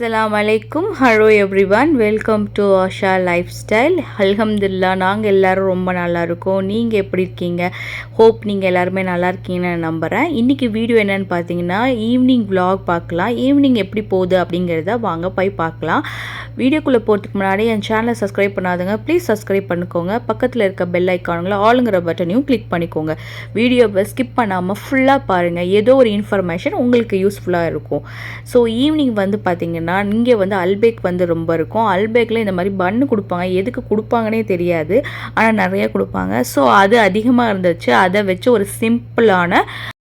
அஸ்லாம் அலைக்கும் hello everyone welcome to Asha life style அல்ஹம்துல்லா நாங்கள் எல்லோரும் ரொம்ப நல்லா இருக்கோம். நீங்கள் எப்படி இருக்கீங்க? ஹோப் நீங்கள் எல்லாருமே நல்லா இருக்கீங்கன்னு நான் நம்புகிறேன் இன்றைக்கி வீடியோ என்னென்னு பார்த்தீங்கன்னா ஈவினிங் விலாக் பார்க்கலாம். ஈவினிங் எப்படி போகுது அப்படிங்கிறத வாங்க போய் பார்க்கலாம். வீடியோக்குள்ளே போகிறதுக்கு முன்னாடி என் சேனலை சப்ஸ்கிரைப் பண்ணாதுங்க ப்ளீஸ் சப்ஸ்கிரைப் பண்ணிக்கோங்க. பக்கத்தில் இருக்க பெல் ஐக்கானுங்கள ஆளுங்கிற பட்டனையும் கிளிக் பண்ணிக்கோங்க. வீடியோவை ஸ்கிப் பண்ணாமல் ஃபுல்லாக பாருங்கள் ஏதோ ஒரு இன்ஃபர்மேஷன் உங்களுக்கு யூஸ்ஃபுல்லாக இருக்கும். ஸோ ஈவினிங் வந்து பார்த்தீங்கன்னா இங்கே வந்து அல்பேக் வந்து ரொம்ப இருக்கும். அல்பேக்கில் இந்த மாதிரி பன்னு கொடுப்பாங்க. எதுக்கு கொடுப்பாங்கன்னே தெரியாது. ஆனால் நிறைய கொடுப்பாங்க. ஸோ அது அதிகமாக இருந்துச்சு. அதை வச்சு ஒரு சிம்பிளான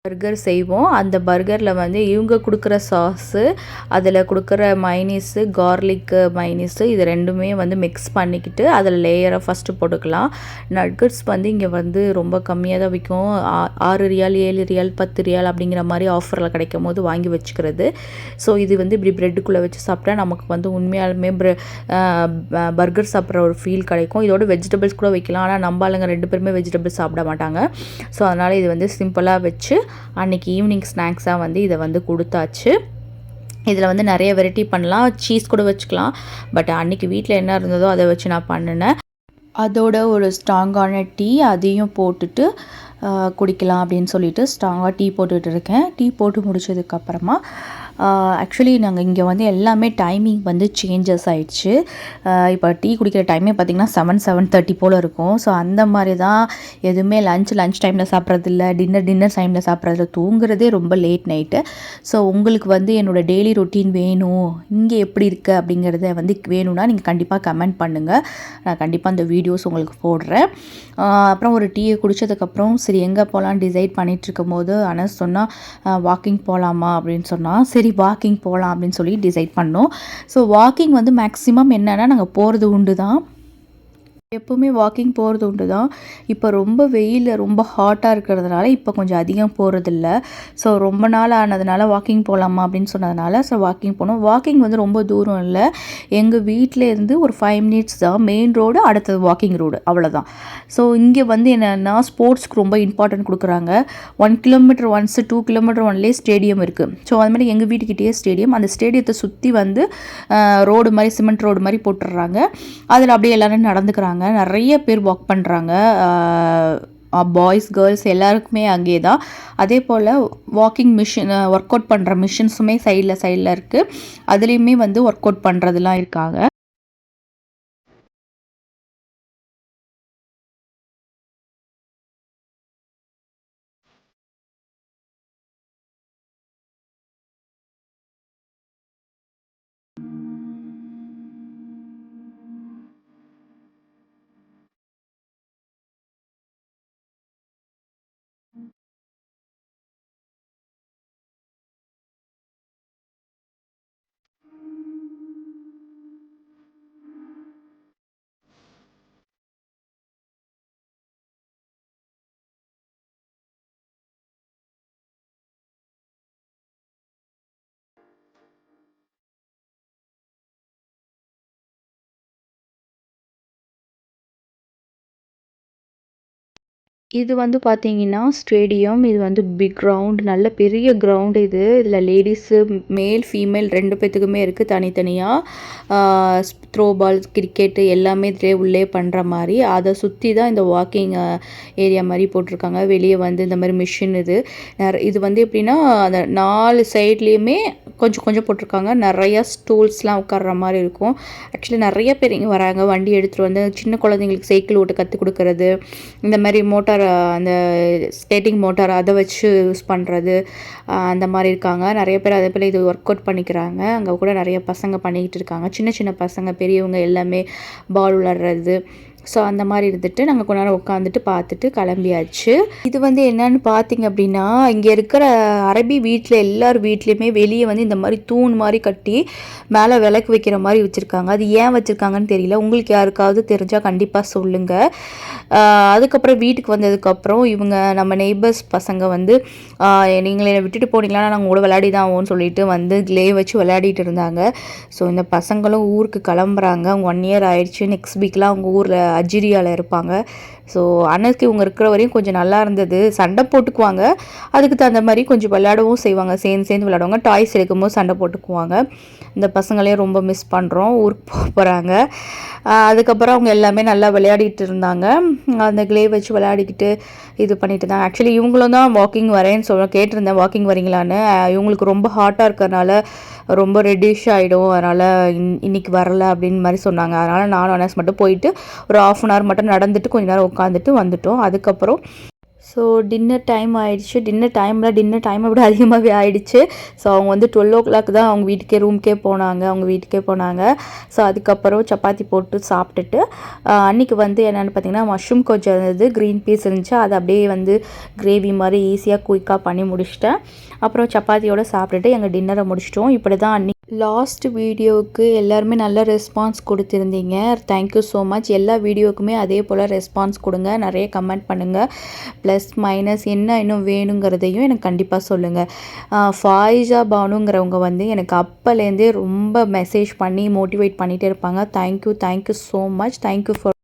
பர்கர் செய்வோம். அந்த பர்கரில் வந்து இவங்க கொடுக்குற சாஸு அதில் கொடுக்குற மைனீஸு கார்லிக்கு மைனீஸு இது ரெண்டுமே வந்து மிக்ஸ் பண்ணிக்கிட்டு அதில் லேயராக ஃபஸ்ட்டு போட்டுக்கலாம். நட்கட்ஸ் வந்து இங்கே வந்து ரொம்ப கம்மியாக தான் விற்கும் ஆ- ஆறு ரியால் ஏழு ரியால் பத்து ரியால் அப்படிங்கிற மாதிரி ஆஃபரில் கிடைக்கும் போது வாங்கி வச்சுக்கிறது. ஸோ இது வந்து இப்படி ப்ரெட்டுக்குள்ளே வச்சு சாப்பிட்டா நமக்கு வந்து உண்மையாலுமே ப்ரெ பர்கர் சாப்பிட்ற ஒரு ஃபீல் கிடைக்கும். இதோட வெஜிடபிள்ஸ் கூட வைக்கலாம். ஆனால் நம்ம ஆளுங்க ரெண்டு பேருமே வெஜிடபிள்ஸ் சாப்பிட மாட்டாங்க. ஸோ அதனால் இது வந்து சிம்பிளாக வச்சு அன்றைக்கி ஈவினிங் ஸ்நாக்ஸாக வந்து இதை வந்து கொடுத்தாச்சு. இதில் வந்து நிறைய வெரைட்டி பண்ணலாம் சீஸ் கூட வச்சுக்கலாம். பட் அன்றைக்கி வீட்டில் என்ன இருந்ததோ அதை வச்சு நான் பண்ணினேன். அதோட ஒரு ஸ்ட்ராங்கான டீ அதையும் போட்டுட்டு குடிக்கலாம் அப்படின்னு சொல்லிட்டு ஸ்ட்ராங்காக டீ போட்டுட்டு இருக்கேன். டீ போட்டு முடிச்சதுக்கப்புறமா Uh, ஆக்சுவலி நாங்கள் இங்கே வந்து எல்லாமே டைமிங் வந்து சேஞ்சஸ் ஆகிடுச்சு uh, இப்போ டீ குடிக்கிற டைமே பார்த்திங்கன்னா செவன் செவன் தேர்ட்டி போல் இருக்கும். ஸோ அந்த மாதிரி தான் எதுவுமே லஞ்ச் லஞ்ச் டைமில் சாப்பிட்றதில்ல டின்னர் டின்னர் டைமில் சாப்பிட்றதில்ல. தூங்குறதே ரொம்ப லேட் நைட்டு ஸோ உங்களுக்கு வந்து என்னோட டெய்லி ரொட்டீன் வேணும். இங்கே எப்படி இருக்குது அப்படிங்கிறத வந்து வேணும்னா நீங்கள் கண்டிப்பாக கமெண்ட் பண்ணுங்கள் நான் கண்டிப்பாக அந்த வீடியோஸ் உங்களுக்கு போடுறேன். Uh, அப்புறம் ஒரு டீயை குடித்ததுக்கப்புறம் சரி எங்கே போகலான்னு டிசைட் பண்ணிகிட்ருக்கும் போது அனஸ் சொன்னால் வாக்கிங் போகலாமா அப்படின்னு சொன்னால் சரி வாக்கிங் போகலாம் அப்படின்னு சொல்லி டிசைட் பண்ணோம். ஸோ வாக்கிங் வந்து மேக்ஸிமம் என்னென்னா நாங்கள் போகிறது உண்டு தான் எப்போவுமே வாக்கிங் போகிறது உண்டு தான் இப்போ ரொம்ப வெயில் ரொம்ப ஹாட்டாக இருக்கிறதுனால இப்போ கொஞ்சம் அதிகம் போகிறதில்ல ஸோ ரொம்ப நாள் ஆனதுனால வாக்கிங் போகலாமா அப்படின்னு சொன்னதுனால ஸோ வாக்கிங் போனோம். வாக்கிங் வந்து ரொம்ப தூரம் இல்லை. எங்கள் வீட்டிலேருந்து ஒரு ஃபைவ் மினிட்ஸ் தான் மெயின் ரோடு அடுத்தது வாக்கிங் ரோடு அவ்வளோதான் ஸோ இங்கே வந்து என்னென்னா ஸ்போர்ட்ஸ்க்கு ரொம்ப இம்பார்ட்டன்ட் கொடுக்குறாங்க. One kilometre once two kilometre ஒன்லேயே stadium இருக்குது ஸோ அது மாதிரி எங்கள் வீட்டுக்கிட்டேயே ஸ்டேடியம் அந்த ஸ்டேடியத்தை சுற்றி வந்து ரோடு மாதிரி சிமெண்ட் ரோடு மாதிரி போட்டுடுறாங்க. அதில் அப்படியே எல்லோரும் நடந்துக்கிறாங்க. நிறைய பேர் ஒர்க் பண்ணுறாங்க பாய்ஸ் கேர்ள்ஸ் எல்லாருக்குமே அங்கே தான். அதே போல் வாக்கிங் மிஷின் ஒர்க் அவுட் பண்ணுற மிஷின்ஸுமே சைடில் சைடில் இருக்குது அதுலேயுமே வந்து ஒர்க் அவுட் பண்ணுறதுலாம் இருக்காங்க. இது வந்து பாத்தீங்கன்னா ஸ்டேடியம். இது வந்து பிக் கிரவுண்ட் நல்ல பெரிய கிரவுண்ட் இது. இதுல லேடிஸு மேல் ஃபீமேல் ரெண்டு பேத்துக்குமே தனித்தனியா. ஆ த்ரோ பால் கிரிக்கெட் எல்லாமே இதிலே உள்ளே பண்ற மாதிரி. அதை சுத்தி தான் இந்த வாக்கிங் ஏரியா மாதிரி போட்டிருக்காங்க. வெளியே வந்து இந்த மாதிரி மிஷின் இது. இது வந்து எப்படின்னா அந்த நாலு சைட்லேயுமே கொஞ்சம் கொஞ்சம் போட்டிருக்காங்க. நிறையா ஸ்டூல்ஸ்லாம் உட்கார்ற மாதிரி இருக்கும். ஆக்சுவலி நிறைய பேர் இங்கே வராங்க. வண்டி எடுத்துகிட்டு வந்து சின்ன குழந்தைங்களுக்கு சைக்கிள் ஓட்டு கற்றுக் கொடுக்கறது. இந்த மாதிரி மோட்டார் அந்த ஸ்கேட்டிங் மோட்டார் அதை வச்சு யூஸ் பண்ணுறது அந்த மாதிரி இருக்காங்க. நிறைய பேர் அதே போல் இது ஒர்க் அவுட் பண்ணிக்கிறாங்க. அங்கே கூட நிறைய பசங்க பண்ணிக்கிட்டு இருக்காங்க. சின்ன சின்ன பசங்க பெரியவங்க எல்லாமே பால் விளாடுறது ஸோ அந்த மாதிரி இருந்துட்டு நாங்கள் கொஞ்ச நேரம் உட்காந்துட்டு பார்த்துட்டு கிளம்பியாச்சு. இது வந்து என்னன்னு பார்த்தீங்க அப்படின்னா இங்கே இருக்கிற அரபி வீட்டில் எல்லார் வீட்லேயுமே வெளியே வந்து இந்த மாதிரி தூண் மாதிரி கட்டி மேலே விளக்கு வைக்கிற மாதிரி வச்சுருக்காங்க. அது ஏன் வச்சுருக்காங்கன்னு தெரியல. உங்களுக்கு யாருக்காவது தெரிஞ்சால் கண்டிப்பாக சொல்லுங்கள் அதுக்கப்புறம் வீட்டுக்கு வந்ததுக்கப்புறம் இவங்க நம்ம நெய்பர்ஸ் பசங்க வந்து நீங்கள் என்னை விட்டுட்டு போனீங்களா? நாங்கள் கூட விளையாடி தான் ஆகும்னு சொல்லிட்டு வந்து க்ளே வச்சு விளையாடிட்டு இருந்தாங்க. ஸோ இந்த பசங்களும் ஊருக்கு கிளம்புறாங்க. அவங்க ஒன் இயர் ஆயிடுச்சு நெக்ஸ்ட் வீக்லாம் அவங்க ஊரில் அஜிரியாவில் இருப்பாங்க. ஸோ அன்னைக்கு இவங்க இருக்கிற வரையும் கொஞ்சம் நல்லா இருந்தது. சண்டை போட்டுக்குவாங்க. அதுக்கு தகுந்த மாதிரி கொஞ்சம் விளையாடவும் செய்வாங்க. சேர்ந்து சேர்ந்து விளையாடுவாங்க. டாய்ஸ் எடுக்கும்போது சண்டை போட்டுக்குவாங்க. இந்த பசங்களையும் ரொம்ப மிஸ் பண்ணுறோம் ஊருக்கு போக போகிறாங்க அதுக்கப்புறம் அவங்க எல்லாமே நல்லா விளையாடிட்டு இருந்தாங்க. அந்த கிளே வச்சு விளையாடிக்கிட்டு இது பண்ணிட்டு இருந்தாங்க. ஆக்சுவலி இவங்களும் தான் வாக்கிங் வரேன்னு சொல்ல கேட்டிருந்தேன். வாக்கிங் வரீங்களான்னு. இவங்களுக்கு ரொம்ப ஹாட்டாக இருக்கிறனால ரொம்ப ரெடியூஷ் ஆகிடும் அதனால் இன் இன்னைக்கு வரல அப்படின்னு மாதிரி சொன்னாங்க. அதனால் நானும் அனஸ் மட்டும் போயிட்டு ஒரு ஆஃப் அன் ஹவர் மட்டும் நடந்துட்டு கொஞ்ச நேரம் உட்காந்துட்டு வந்துட்டோம். அதுக்கப்புறம் ஸோ டின்னர் டைம் ஆயிடுச்சு. டின்னர் டைமில் டின்னர் டைம் அப்படி அதிகமாகவே ஆயிடுச்சு. ஸோ அவங்க வந்து டுவெல் ஓ கிளாக் தான் அவங்க வீட்டுக்கே ரூம்க்கே போனாங்க. அவங்க வீட்டுக்கே போனாங்க. ஸோ அதுக்கப்புறம் சப்பாத்தி போட்டு சாப்பிட்டுட்டு அன்றைக்கி அன்னைக்கு வந்து என்னென்னு பார்த்தீங்கன்னா மஷ்ரூம் கொஞ்சம் இருந்தது. க்ரீன் பீஸ் இருந்துச்சு. அதை அப்படியே வந்து கிரேவி மாதிரி ஈஸியாக குயிக்காக பண்ணி முடிச்சிட்டேன். அப்புறம் சப்பாத்தியோட சாப்பிட்டுட்டு எங்கள் டின்னரை முடிச்சிட்டோம். இப்படி தான் அன்னைக்கு லாஸ்ட் வீடியோவுக்கு எல்லாருமே நல்ல ரெஸ்பான்ஸ் கொடுத்துருந்தீங்க. தேங்க்யூ ஸோ மச் எல்லா வீடியோக்குமே அதே போல் ரெஸ்பான்ஸ் கொடுங்க. நிறைய கமெண்ட் பண்ணுங்கள் ப்ளஸ் மைனஸ் என்ன இன்னும் வேணுங்கிறதையும் எனக்கு கண்டிப்பாக சொல்லுங்கள் ஃபாயிஜா பானுங்கிறவங்க வந்து எனக்கு அப்போலேருந்தே ரொம்ப மெசேஜ் பண்ணி மோட்டிவேட் பண்ணிகிட்டே இருப்பாங்க. Thank you thank you so much thank you for